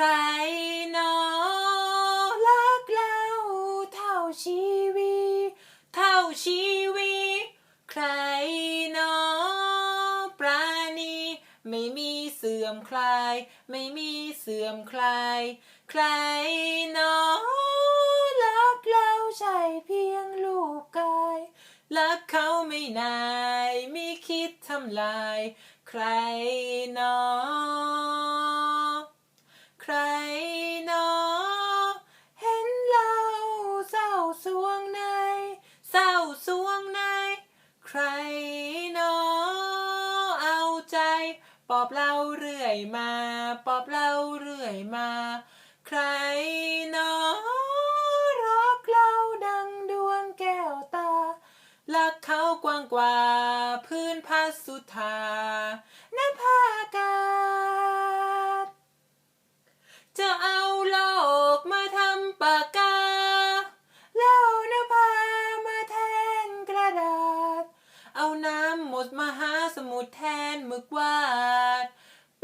ใครหนอรักเราเท่าชีวิตเท่าชีวิตใครหนอปราณีไม่มีเสื่อมคลาย ไม่มีเสื่อมคลาย ใครหนอรักเราใช่เพียงลูกกายรักเขาไม่นายไม่คิดทำลาย ใครหนอ รนอเห็นเราเศร้าสวงใน เศร้าสวงใน ใครนอเอาใจปอบเราเรื่อยมา ปอบเราเรื่อยมา ใครนอรักเราดังดวงแก้วตารักเขากว้างกว่าพื้นพัสุธาำหมดมหาสมุทรแทนหมึกวาด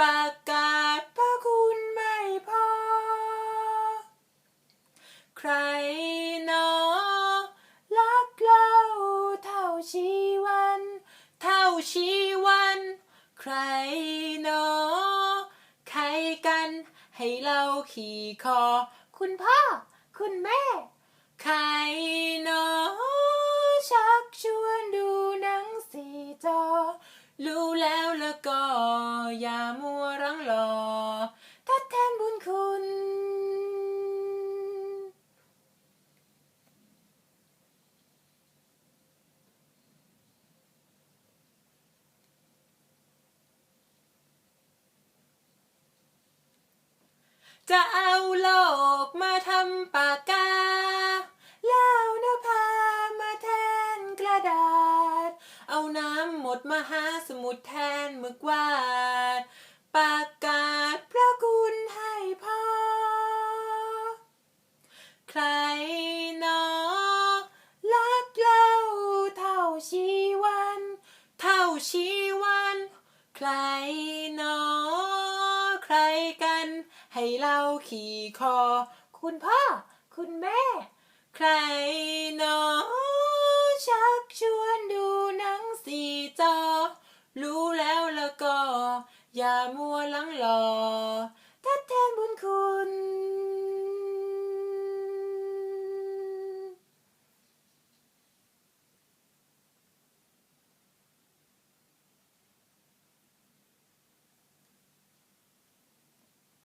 ปากกาศพระคุณไม่พอ ใครหนอรักเราเท่าชีวัน เท่าชีวัน ใครหนอใครกันให้เราขี่คอ คุณพ่อ คุณแม่ รู้แล้วแล้วก็อย่ามัวรังรอทดแทนบุญคุณ จะเอาโลกมาทำปากกา มึกวาดปากกาศพระคุณให้พ่อใครนอรักเราเท่าชีวัน เท่าชีวัน ใครนอใครกัน ให้เราขี่คอ คุณพ่อ คุณแม่ ใครนอ จอรู้แ